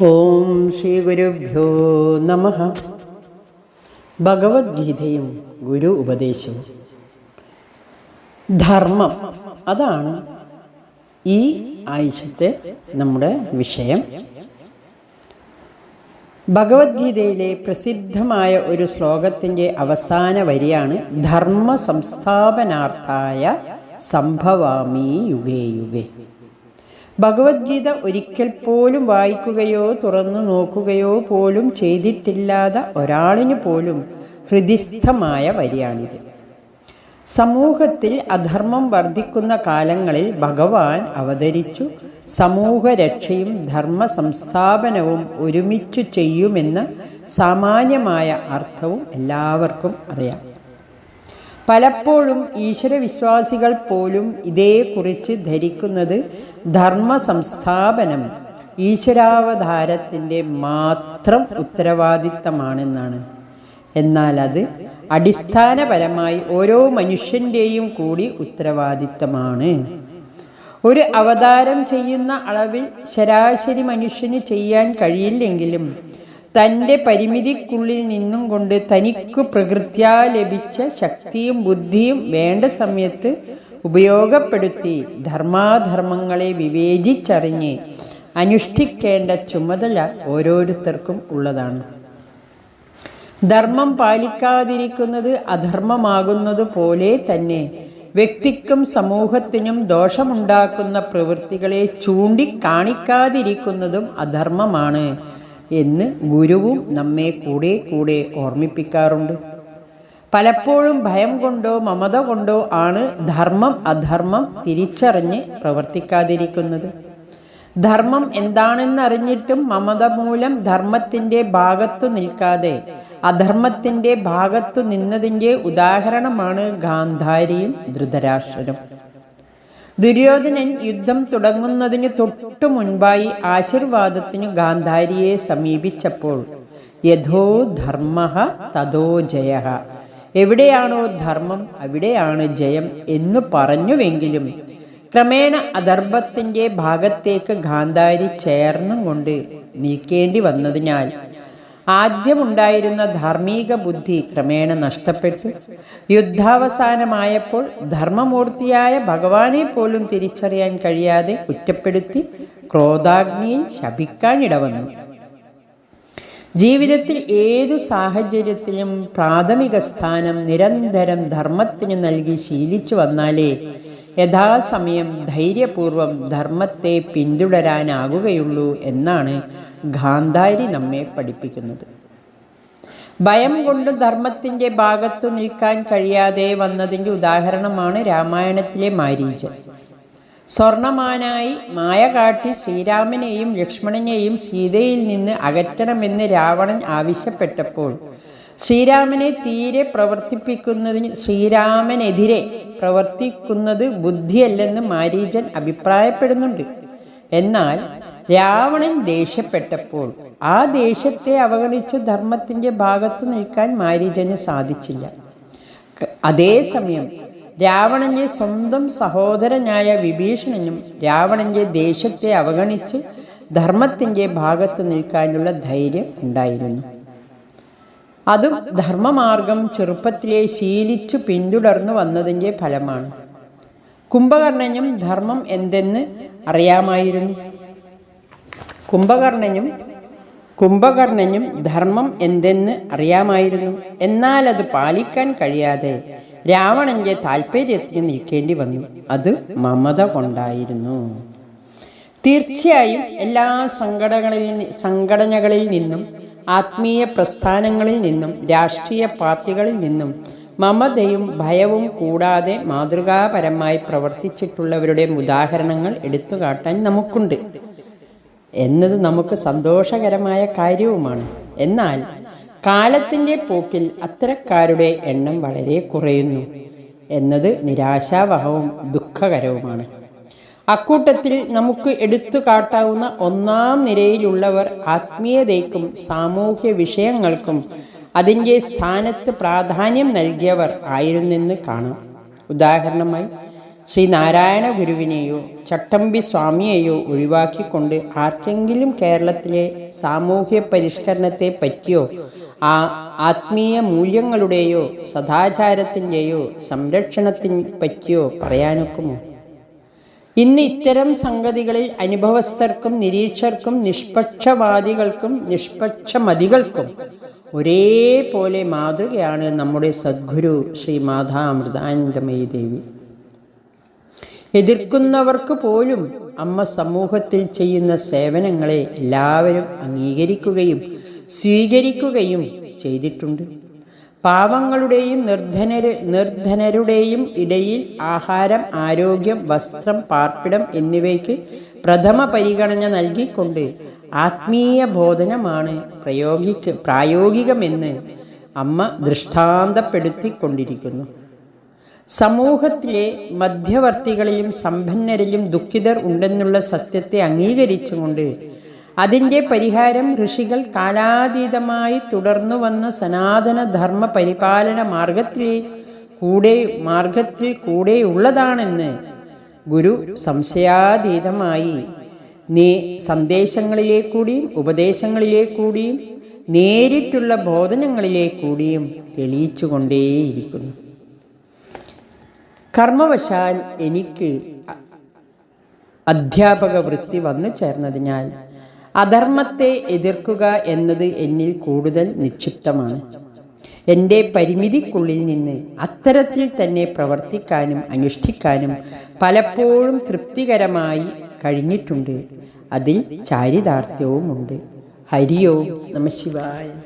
ഓം ശ്രീ ഗുരുഭ്യോ നമ. ഭഗവത്ഗീതയും ഗുരു ഉപദേശവും. ധർമ്മം അതാണ് ഈ ആഴ്ചത്തെ നമ്മുടെ വിഷയം. ഭഗവത്ഗീതയിലെ പ്രസിദ്ധമായ ഒരു ശ്ലോകത്തിന്റെ അവസാന വരിയാണ് ധർമ്മ സംസ്ഥാപനാർത്ഥായ സംഭവാമി യുഗേ യുഗേ. ഭഗവത്ഗീത ഒരിക്കൽ പോലും വായിക്കുകയോ തുറന്നു നോക്കുകയോ പോലും ചെയ്തിട്ടില്ലാത്ത ഒരാളിന് പോലും ഹൃദിസ്ഥമായ വരിയാണിത്. സമൂഹത്തിൽ അധർമ്മം വർദ്ധിക്കുന്ന കാലങ്ങളിൽ ഭഗവാൻ അവതരിച്ചു സമൂഹരക്ഷയും ധർമ്മ സംസ്ഥാപനവും ഒരുമിച്ചു ചെയ്യുമെന്ന സാമാന്യമായ അർത്ഥവും എല്ലാവർക്കും അറിയാം. പലപ്പോഴും ഈശ്വരവിശ്വാസികൾ പോലും ഇതേക്കുറിച്ച് ധരിക്കുന്നത് ധർമ്മ സംസ്ഥാപനം ഈശ്വരാവതാരത്തിന്റെ മാത്രം ഉത്തരവാദിത്തമാണെന്നാണ്. എന്നാൽ അത് അടിസ്ഥാനപരമായി ഓരോ മനുഷ്യന്റെയും കൂടി ഉത്തരവാദിത്തമാണ്. ഒരു അവതാരം ചെയ്യുന്ന അളവിൽ ശരാശരി മനുഷ്യന് ചെയ്യാൻ കഴിയില്ലെങ്കിലും തന്റെ പരിമിതിക്കുള്ളിൽ നിന്നും കൊണ്ട് തനിക്ക് പ്രകൃത്യാ ലഭിച്ച ശക്തിയും ബുദ്ധിയും വേണ്ട സമയത്ത് ഉപയോഗപ്പെടുത്തി ധർമാധർമ്മങ്ങളെ വിവേചിച്ചറിഞ്ഞ് അനുഷ്ഠിക്കേണ്ട ചുമതല ഓരോരുത്തർക്കും ഉള്ളതാണ്. ധർമ്മം പാലിക്കാതിരിക്കുന്നത് അധർമ്മമാകുന്നത് പോലെ തന്നെ വ്യക്തിക്കും സമൂഹത്തിനും ദോഷമുണ്ടാക്കുന്ന പ്രവൃത്തികളെ ചൂണ്ടിക്കാണിക്കാതിരിക്കുന്നതും അധർമ്മമാണ്. എന്ന് ഗുരുവും നമ്മെ കൂടെ കൂടെ ഓർമ്മിപ്പിക്കാറുണ്ട്. പലപ്പോഴും ഭയം കൊണ്ടോ മമത കൊണ്ടോ ആണ് ധർമ്മം അധർമ്മം തിരിച്ചറിഞ്ഞ് പ്രവർത്തിക്കാതിരിക്കുന്നത്. ധർമ്മം എന്താണെന്നറിഞ്ഞിട്ടും മമത മൂലം ധർമ്മത്തിന്റെ ഭാഗത്തു നിൽക്കാതെ അധർമ്മത്തിന്റെ ഭാഗത്തു നിന്നതിന്റെ ഉദാഹരണമാണ് ഗാന്ധാരിയും ധൃതരാഷ്ട്രനും ദുര്യോധനൻ യുദ്ധം തുടങ്ങുന്നതിന് തൊട്ടു മുൻപായി ആശീർവാദത്തിനു ഗാന്ധാരിയെ സമീപിച്ചപ്പോൾ യഥോ ധർമ്മ തഥോ ജയ. എവിടെയാണോ ധർമ്മം അവിടെയാണ് ജയം എന്നു പറഞ്ഞുവെങ്കിലും ക്രമേണ അധർമ്മത്തിന്റെ ഭാഗത്തേക്ക് ഗാന്ധാരി ചേർന്നും കൊണ്ട് നീക്കേണ്ടി വന്നതിനാൽ ആദ്യമുണ്ടായിരുന്ന ധാർമ്മിക ബുദ്ധി ക്രമേണ നഷ്ടപ്പെട്ടു. യുദ്ധാവസാനമായപ്പോൾ ധർമ്മമൂർത്തിയായ ഭഗവാനെ പോലും തിരിച്ചറിയാൻ കഴിയാതെ കുറ്റപ്പെടുത്തി ക്രോധാഗ്നിയിൽ ശപിക്കാനിടവന്നു. ജീവിതത്തിൽ ഏതു സാഹചര്യത്തിലും പ്രാഥമിക സ്ഥാനം നിരന്തരം ധർമ്മത്തിന് നൽകി ശീലിച്ചു വന്നാലേ യഥാസമയം ധൈര്യപൂർവം ധർമ്മത്തെ പിന്തുടരാനാകുകയുള്ളൂ എന്നാണ് ഗാന്ധാരി നമ്മെ പഠിപ്പിക്കുന്നത്. ഭയം കൊണ്ട് ധർമ്മത്തിന്റെ ഭാഗത്തു നിൽക്കാൻ കഴിയാതെ വന്നതിന്റെ ഉദാഹരണമാണ് രാമായണത്തിലെ മാരീചൻ. സ്വർണമാനായി മായ കാട്ടി ശ്രീരാമനെയും ലക്ഷ്മണനെയും സീതയിൽ നിന്ന് അകറ്റണമെന്ന് രാവണൻ ആവശ്യപ്പെട്ടപ്പോൾ ശ്രീരാമനെ തീരെ പ്രവർത്തിപ്പിക്കുന്നതിന് ശ്രീരാമനെതിരെ പ്രവർത്തിക്കുന്നത് ബുദ്ധിയല്ലെന്ന് മാരീചൻ അഭിപ്രായപ്പെടുന്നുണ്ട്. എന്നാൽ രാവണൻ ദേഷ്യപ്പെട്ടപ്പോൾ ആ ദേഷ്യത്തെ അവഗണിച്ച് ധർമ്മത്തിന്റെ ഭാഗത്ത് നിൽക്കാൻ മാരീചന് സാധിച്ചില്ല. അതേസമയം രാവണന്റെ സ്വന്തം സഹോദരനായ വിഭീഷണനും രാവണന്റെ ദേഷ്യത്തെ അവഗണിച്ച് ധർമ്മത്തിന്റെ ഭാഗത്ത് നിൽക്കാനുള്ള ധൈര്യം ഉണ്ടായിരുന്നു. അതും ധർമ്മമാർഗം ചെറുപ്പത്തിലെ ശീലിച്ചു പിന്തുടർന്നു വന്നതിന്റെ ഫലമാണ്. കുംഭകർണനും ധർമ്മം എന്തെന്ന് അറിയാമായിരുന്നു. കുംഭകർണനും കുംഭകർണനും ധർമ്മം എന്തെന്ന് അറിയാമായിരുന്നു. എന്നാൽ അത് പാലിക്കാൻ കഴിയാതെ രാവണന്റെ താല്പര്യത്തിന് നിൽക്കേണ്ടി വന്നു. അത് മമത കൊണ്ടായിരുന്നു. തീർച്ചയായും എല്ലാ സംഘടനകളിൽ സംഘടനകളിൽ നിന്നും ആത്മീയ പ്രസ്ഥാനങ്ങളിൽ നിന്നും രാഷ്ട്രീയ പാർട്ടികളിൽ നിന്നും മമതയും ഭയവും കൂടാതെ മാതൃകാപരമായി പ്രവർത്തിച്ചിട്ടുള്ളവരുടെ ഉദാഹരണങ്ങൾ എടുത്തുകാട്ടാൻ നമുക്കുണ്ട്. എന്നത് നമുക്ക് സന്തോഷകരമായ കാര്യവുമാണ്. എന്നാൽ കാലത്തിന്റെ പോക്കിൽ അത്തരക്കാരുടെ എണ്ണം വളരെ കുറയുന്നു. എന്നത് നിരാശാവഹവും ദുഃഖകരവുമാണ്. അക്കൂട്ടത്തിൽ നമുക്ക് എടുത്തു കാട്ടാവുന്ന ഒന്നാം നിരയിലുള്ളവർ ആത്മീയതയ്ക്കും സാമൂഹ്യ വിഷയങ്ങൾക്കും അതിന്റെ സ്ഥാനത്ത് പ്രാധാന്യം നൽകിയവർ ആയിരുന്നെന്ന് കാണാം. ഉദാഹരണമായി ശ്രീ നാരായണ ഗുരുവിനെയോ ചട്ടമ്പി സ്വാമിയെയോ ഒഴിവാക്കിക്കൊണ്ട് ആർക്കെങ്കിലും കേരളത്തിലെ സാമൂഹ്യ പരിഷ്കരണത്തെ പറ്റിയോ ആ ആത്മീയ മൂല്യങ്ങളുടെയോ സദാചാരത്തിന്റെയോ സംരക്ഷണത്തിന് പറ്റിയോ പറയാനൊക്കുമോ? ഇന്ന് ഇത്തരം സംഗതികളിൽ അനുഭവസ്ഥർക്കും നിരീക്ഷർക്കും നിഷ്പക്ഷവാദികൾക്കും നിഷ്പക്ഷമതികൾക്കും ഒരേപോലെ മാതൃകയാണ് നമ്മുടെ സദ്ഗുരു ശ്രീ മാതാമൃതാനന്ദമയി ദേവി. എതിർക്കുന്നവർക്ക് പോലും അമ്മ സമൂഹത്തിൽ ചെയ്യുന്ന സേവനങ്ങളെ എല്ലാവരും അംഗീകരിക്കുകയും സ്വീകരിക്കുകയും ചെയ്തിട്ടുണ്ട്. പാവങ്ങളുടെയും നിർധനര് നിർധനരുടെയും ഇടയിൽ ആഹാരം ആരോഗ്യം വസ്ത്രം പാർപ്പിടം എന്നിവയ്ക്ക് പ്രഥമ പരിഗണന നൽകിക്കൊണ്ട് ആത്മീയ ബോധനമാണ് പ്രയോഗിക്ക പ്രായോഗികമെന്ന് അമ്മ ദൃഷ്ടാന്തപ്പെടുത്തിക്കൊണ്ടിരിക്കുന്നു. സമൂഹത്തിലെ മധ്യവർത്തികളിലും സമ്പന്നരിലും ദുഃഖിതർ ഉണ്ടെന്നുള്ള സത്യത്തെ അംഗീകരിച്ചുകൊണ്ട് അതിന്റെ പരിഹാരം ഋഷികൾ കാലാതീതമായി തുടർന്നു വന്ന സനാതന ധർമ്മ പരിപാലന മാർഗത്തിൽ കൂടെ മാർഗത്തിൽ കൂടെയുള്ളതാണെന്ന് ഗുരു സംശയാതീതമായി. നീ സന്ദേശങ്ങളിലേക്കൂടിയും ഉപദേശങ്ങളിലേക്കൂടിയും നേരിട്ടുള്ള ബോധനങ്ങളിലേക്കൂടിയും തെളിയിച്ചുകൊണ്ടേയിരിക്കുന്നു. കർമ്മവശാൽ എനിക്ക് അധ്യാപക വൃത്തി വന്നു ചേർന്നതിനാൽ അധർമ്മത്തെ എതിർക്കുക എന്നത് എന്നിൽ കൂടുതൽ നിക്ഷിപ്തമാണ്. എന്റെ പരിമിതിക്കുള്ളിൽ നിന്ന് അത്തരത്തിൽ തന്നെ പ്രവർത്തിക്കാനും അനുഷ്ഠിക്കാനും പലപ്പോഴും തൃപ്തികരമായി കഴിഞ്ഞിട്ടുണ്ട്. അതിൽ ചാരിതാർത്ഥ്യവുമുണ്ട്. ഹരിയോ നമ ശിവായ.